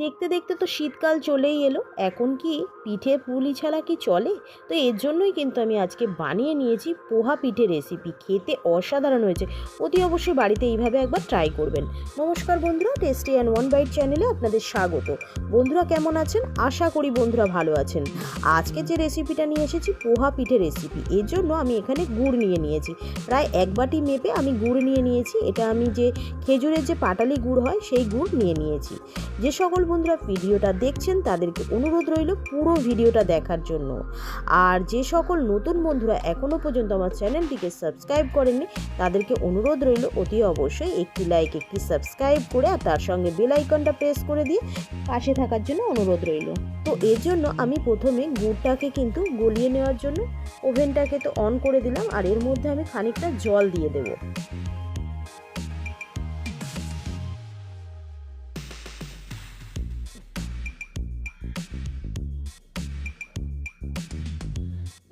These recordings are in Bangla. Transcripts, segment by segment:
দেখতে দেখতে তো শীতকাল চলেই এলো। এখন কি পিঠে পুলি ছাড়া কি চলে? তো এর জন্যই কিন্তু আমি আজকে বানিয়ে নিয়েছি পোহা পিঠে রেসিপি খেতে অসাধারণ হয়েছে। অতি অবশ্যই বাড়িতে এইভাবে একবার ট্রাই করবেন। নমস্কার বন্ধুরা টেস্টি অ্যান্ড ওয়ান বাইট চ্যানেলে আপনাদের স্বাগত। বন্ধুরা কেমন আছেন? আশা করি বন্ধুরা ভালো আছেন। আজকে যে রেসিপিটা নিয়ে এসেছি, পোহা পিঠে রেসিপি এর জন্য আমি এখানে গুড় নিয়ে নিয়েছি। প্রায় এক বাটি মেপে আমি গুড় নিয়ে নিয়েছি। এটা আমি যে খেজুরের যে পাটালি গুড় হয়, সেই গুড় নিয়ে নিয়েছি। যে সকল বন্ধুরা ভিডিওটা দেখছেন, তাদেরকে অনুরোধ রইল পুরো ভিডিওটা দেখার জন্য। আর যে সকল নতুন বন্ধুরা এখনও পর্যন্ত আমার চ্যানেলটিকে সাবস্ক্রাইব করেননি, তাদেরকে অনুরোধ রইল অতি অবশ্যই একটি লাইক একটি সাবস্ক্রাইব করে আর তার সঙ্গে বেল আইকনটা প্রেস করে দিয়ে পাশে থাকার জন্য অনুরোধ রইল। তো এর জন্য আমি প্রথমে গুড়টাকে কিন্তু গলিয়ে নেওয়ার জন্য, ওভেনটাকে তো অন করে দিলাম, আর এর মধ্যে আমি খানিকটা জল দিয়ে দেবো।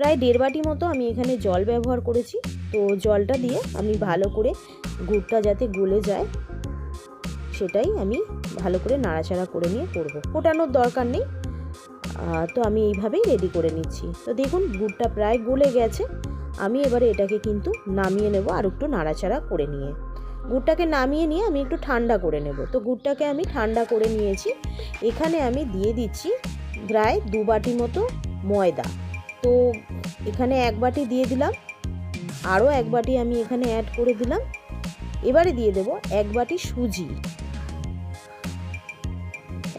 প্রায় দেড় বাটি মতো আমি এখানে জল ব্যবহার করেছি। তো জলটা দিয়ে আমি ভালো করে গুড়টা যাতে গলে যায়, সেটাই আমি ভালো করে নাড়াচাড়া করে নিয়ে করব। ফোটানোর দরকার নেই। তো আমি এইভাবেই রেডি করে নিচ্ছি। তো দেখুন, গুড়টা প্রায় গলে গেছে। আমি এবারে এটাকে কিন্তু নামিয়ে নেব আর একটু নাড়াচাড়া করে নিয়ে। গুড়টাকে নামিয়ে নিয়ে আমি একটু ঠান্ডা করে নেব। তো গুড়টাকে আমি ঠান্ডা করে নিয়েছি। এখানে আমি দিয়ে দিচ্ছি প্রায় দু বাটি মতো ময়দা। তো এখানে এক বাটি দিয়ে দিলাম। আরও এক বাটি আমি এখানে অ্যাড করে দিলাম। এবারে দিয়ে দেব এক বাটি সুজি।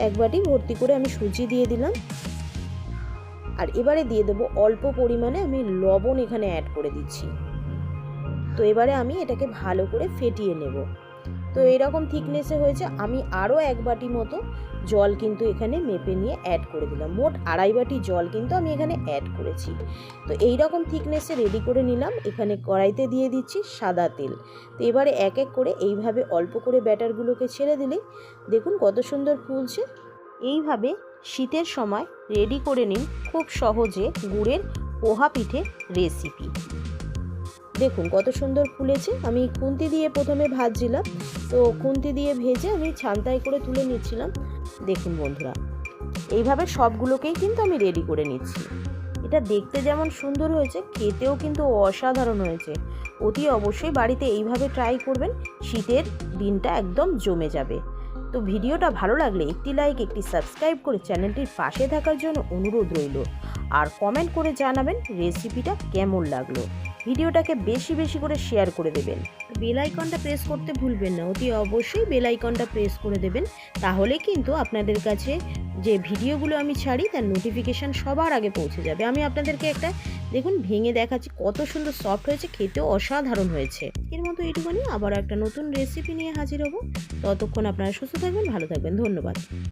এক বাটি ভর্তি করে আমি সুজি দিয়ে দিলাম। আর এবারে দিয়ে দেবো অল্প পরিমাণে আমি লবণ এখানে অ্যাড করে দিচ্ছি। তো এবারে আমি এটাকে ভালো করে ফেটিয়ে নেব। তো এইরকম থিকনেসে হয়েছে, আমি আরও এক বাটি মতো জল কিন্তু এখানে মেপে নিয়ে অ্যাড করে দিলাম। মোট আড়াই বাটি জল কিন্তু আমি এখানে অ্যাড করেছি। তো এই রকম থিকনেসে রেডি করে নিলাম, এখানে কড়াইতে দিয়ে দিচ্ছি সাদা তেল। তো এবারে এক এক করে এইভাবে অল্প করে ব্যাটারগুলোকে ছেড়ে দিলে, দেখুন কত সুন্দর ফুলছে। এইভাবে শীতের সময় রেডি করে নিন খুব সহজে গুড়ের পোহা পিঠে রেসিপি দেখুন কত সুন্দর ফুলেছে। আমি খুন্তি দিয়ে প্রথমে ভাজছিলাম। তো খুন্তি দিয়ে ভেজে আমি ছান্তায় করে তুলে নিচ্ছিলাম। দেখুন বন্ধুরা, এইভাবে সবগুলোকেই কিন্তু আমি রেডি করে নিচ্ছি। এটা দেখতে যেমন সুন্দর হয়েছে, খেতেও কিন্তু অসাধারণ হয়েছে। অতি অবশ্যই বাড়িতে এইভাবে ট্রাই করবেন, শীতের দিনটা একদম জমে যাবে। তো ভিডিওটা ভালো লাগলে একটি লাইক একটি সাবস্ক্রাইব করে চ্যানেলটির পাশে থাকার জন্য অনুরোধ রইল। আর কমেন্ট করে জানাবেন রেসিপিটা কেমন লাগল। ভিডিওটাকে বেশি বেশি করে শেয়ার করে দেবেন। বেল আইকনটা প্রেস করতে ভুলবেন না, অতি অবশ্যই বেল আইকনটা প্রেস করে দেবেন। তাহলে কিন্তু আপনাদের কাছে যে ভিডিওগুলো আমি ছাড়ি, তার নোটিফিকেশান সবার আগে পৌঁছে যাবে। আমি আপনাদেরকে একটা, দেখুন, ভেঙে দেখাচ্ছি, কত সুন্দর সফট হয়েছে, খেতেও অসাধারণ হয়েছে। এর মতো এইটুকুনি আবার একটা নতুন রেসিপি নিয়ে হাজির হব। ততক্ষণ আপনারা সুস্থ থাকবেন, ভালো থাকবেন, ধন্যবাদ।